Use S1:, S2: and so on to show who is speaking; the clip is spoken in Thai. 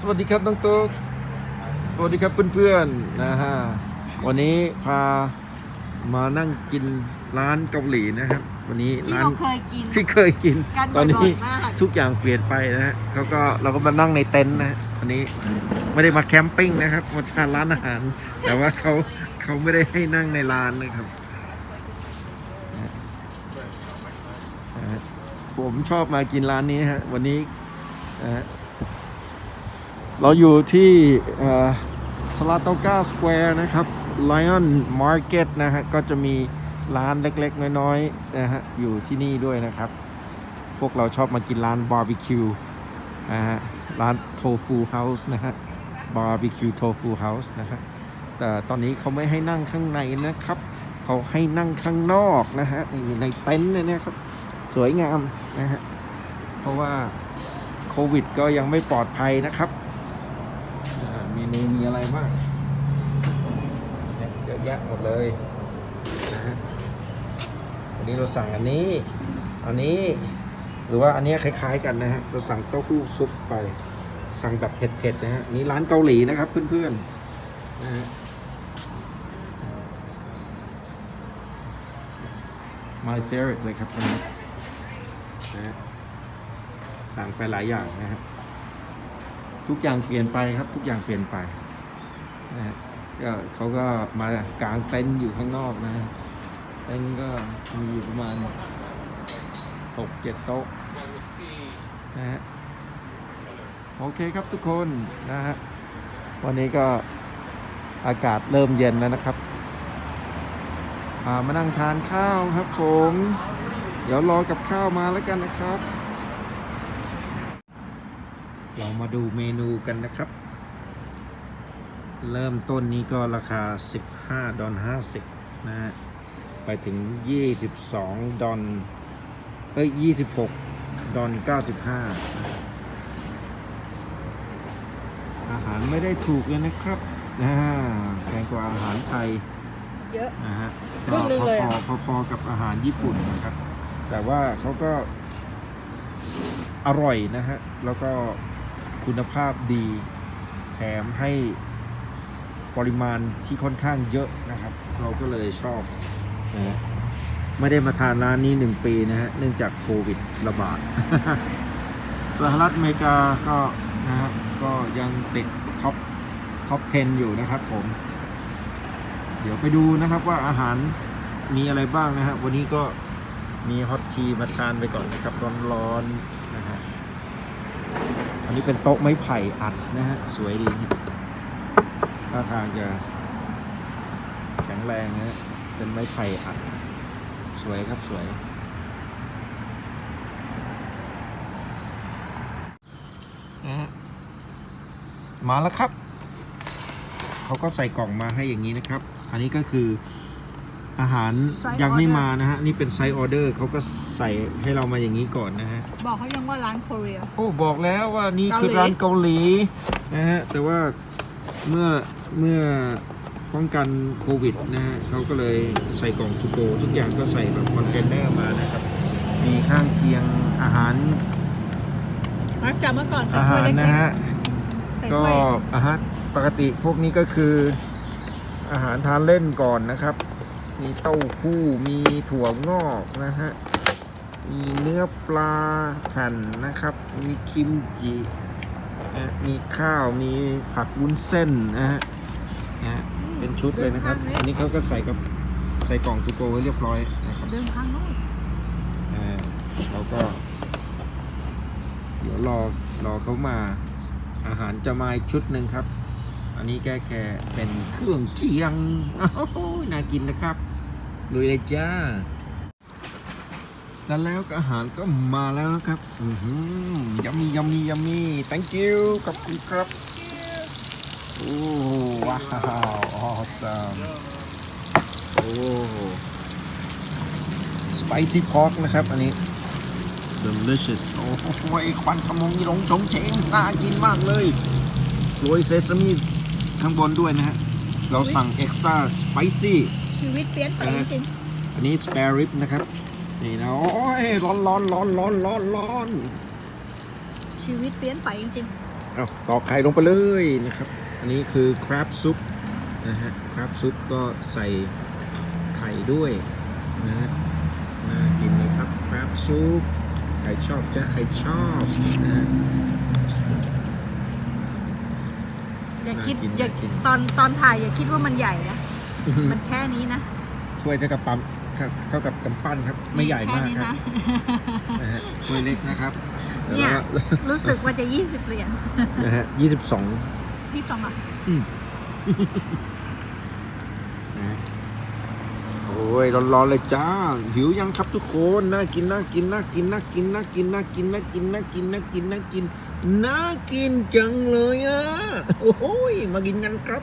S1: สวัสดีครับน้องตุ๊กสวัสดีครับเพื่อนๆนะฮะวันนี้พามานั่งกินร้านเกาหลีนะครับ วันนี้
S2: ที่
S1: ร้าน
S2: เราเคยกิน
S1: ที่เคยกิน
S2: กัน
S1: ตอนนี้
S2: บ่อยๆมาก
S1: ทุกอย่างเปลี่ยนไปนะฮะเขาก็เราก็มานั่งในเต็นท์นะฮะวันนี้ไม่ได้มาแคมปิ้งนะครับมาทานร้านอาหาร แต่ว่าเขาเขาไม่ได้ให้นั่งในร้านนะครับนะฮะผมชอบมากินร้านนี้ฮะวันนี้นะฮะ เราอยู่ที่สลาโตกาสแควร์นะครับ Lion Market นะฮะ ก็จะมีร้านเล็กๆ น้อยๆนะฮะ อยู่ที่นี่ด้วยนะครับ พวกเราชอบมากินร้านบาร์บีคิวนะฮะ ร้านโทฟูเฮาส์นะฮะบาร์บีคิวโทฟูเฮาส์นะฮะ แต่ตอนนี้เขาไม่ให้นั่งข้างในนะครับ เขาให้นั่งข้างนอกนะฮะนี่ในเต็นท์เนี่ยครับ สวยงามนะฮะ เพราะว่าโควิดก็ยังไม่ปลอดภัยนะครับ เมนูมีอะไรบ้างเนี่ยเยอะแยะหมดเลยนะฮะวันนี้เราสั่งอันนี้ อันนี้ หรือว่าอันเนี้ยคล้ายๆกันนะฮะ เราสั่งเต้าหู้ซุปไป สั่งแบบเผ็ดๆนะฮะ นี่ร้านเกาหลีนะครับเพื่อนๆนะฮะ my favorite เลยครับคนนี้นะฮะสั่งไปหลายอย่างนะฮะ ทุกอย่างเปลี่ยนไปครับ ทุกอย่างเปลี่ยนไปนะฮะก็เขาก็มากางเต็นท์อยู่ข้างนอกนะเต็นท์ก็มีอยู่ประมาณหกเจ็ดโต๊ะนะฮะโอเคครับทุกคนนะฮะวันนี้ก็อากาศเริ่มเย็นแล้วนะครับามานั่งทานข้าวครับผม เดี๋ยวรอกับข้าวมาแล้วกันนะครับ เรามาดูเมนูกันนะครับ เริ่มต้นนี้ก็ราคา 15 ดอล50 นะฮะ ไปถึง 22 ดอลเอ้ย 26 ดอล95 อาหารไม่ได้ถูกเลยนะครับอ่าแพงกว่าอาหารไทย
S2: เยอะ
S1: นะฮะ
S2: ครึ่
S1: ก็
S2: งหนึ่ง
S1: พ
S2: เลย
S1: อ
S2: อะ
S1: ๆพอๆกับอาหารญี่ปุ่นนะครับ แต่ว่าเขาก็อร่อยนะฮะ แล้วก็ คุณภาพดี แถมให้ปริมาณที่ค่อนข้างเยอะนะครับ เราก็เลยชอบนะไม่ได้มาทานร้านนี้หนึ่งปีนะฮะ เนื่องจากโควิดระบาด สหรัฐอเมริกาก็นะฮะก็ยังติดท็อปท็อป 10 อยู่นะครับผม เดี๋ยวไปดูนะครับว่าอาหารมีอะไรบ้างนะฮะ วันนี้ก็มีฮอตทีมาทานไปก่อนนะครับ ร้อนๆนะฮะ อันนี้เป็นโต๊ะไม้ไผ่อัดนะฮะ สวยดีท่าทางจะแข็งแรงนะฮะเป็นไม้ไผ่อัด สวยครับสวย นะฮะ มาแล้วครับ เขาก็ใส่กล่องมาให้อย่างนี้นะครับ อันนี้ก็คือ อาหาร
S2: ไซส์
S1: ยังไม่
S2: order
S1: มานะฮะ นี่เป็นไซส์ออเดอร์เขาก็ใส่ให้เรามาอย่างนี้ก่อนนะฮะ
S2: บอกเขายังว่าร้านโคเรีย
S1: โอ้บอกแล้วว่านี่คือ
S2: เกาหลี
S1: ร้านเกาหลีนะฮะ แต่ว่าเมื่อเมื่อป้องกันโควิดนะฮะเขาก็เลยใส่กล่องทูโกทุกอย่างก็ใส่แบบคอนเทนเนอร์มานะครับ มีข้างเคียงอาหาร
S2: มักจากเมื่อก่อนใส่
S1: อา
S2: ถ้ว
S1: หายร
S2: เล็ก
S1: นะฮะ
S2: ๆใส่
S1: ก็
S2: ถ้วย
S1: อาหารปกติพวกนี้ก็คืออาหารทานเล่นก่อนนะครับ มีเต้าหู้มีถั่วงอกนะฮะ มีเนื้อปลาแผ่นนะครับ มีคิมจินะมีข้าวมีผักวุ้นเส้นนะฮะนะฮะเป็นชุดเลยนะครับ อันนี้เขาก็ใส่กับใส่กล่องทูโกไว้เรียบร้อยนะครับ
S2: เดินข้างนู้น
S1: อ่าเราก็ เดี๋ยวรอรอเขามาอาหารจะมาอีกชุดหนึ่งครับ อันนี้แค่แค่เป็นเครื่องเคียงอ้าวน่ากินนะครับ ลุยเลยจ้า แล้วแล้วก็อาหารก็มาแล้วนะครับอือหือยัมมี่ยัมมี่ยัมมี่ thank you ขอบคุณครับ โอ้ว้าว awesome โอ้ spicy pork นะครับ อันนี้ delicious โอ้โหควันขโมงนี่หลงชงเชงน่ากินมากเลยโรยเซซามิข้างบนด้วยนะฮะ เราสั่ง extra spicy
S2: ชีวิตเปลี่ยนไป
S1: เออ
S2: จริง
S1: อันนี้ spare rib นะครับนี่นะโอ้ยร้อนร้อนร้อนร้อนร้อนร้อน
S2: ๆชีวิตเปลี่ยนไปจริง
S1: เอาตอกไข่ลงไปเลยนะครับ อันนี้คือคราบซุปนะฮะคราบซุปก็ใส่ไข่ด้วยนะฮะน่ากินเลยครับคราบซุปใครชอบจะใครชอบนะฮะ
S2: อย่าคิด
S1: น่ากิน
S2: อย่า
S1: น่ากิน
S2: ตอนตอนถ่ายอย่าคิดว่ามันใหญ่นะ มันแค่นี้นะ
S1: ถ้วยเท่ากับปั๊มเท่ากับกำปั้นครับ ไม่ใหญ่มาก
S2: แนี้
S1: ครับ
S2: นะ
S1: นะฮะถ้วยเล็กนะครับ
S2: เนี่ย
S1: แล้วก็
S2: รู้สึกว่าจะ 20เหรียญ
S1: นะฮะยี่สิบสอง
S2: พี่สองอะ
S1: นะฮะโอ้ยร้อนๆเลยจ้า หิวยังครับทุกคนน่ากินน่ากินน่ากินน่ากินน่ากินน่ากินน่ากินน่ากินน่ากินน่ากินน่ากินจังเลยอะโอ้ยมากินกันครับ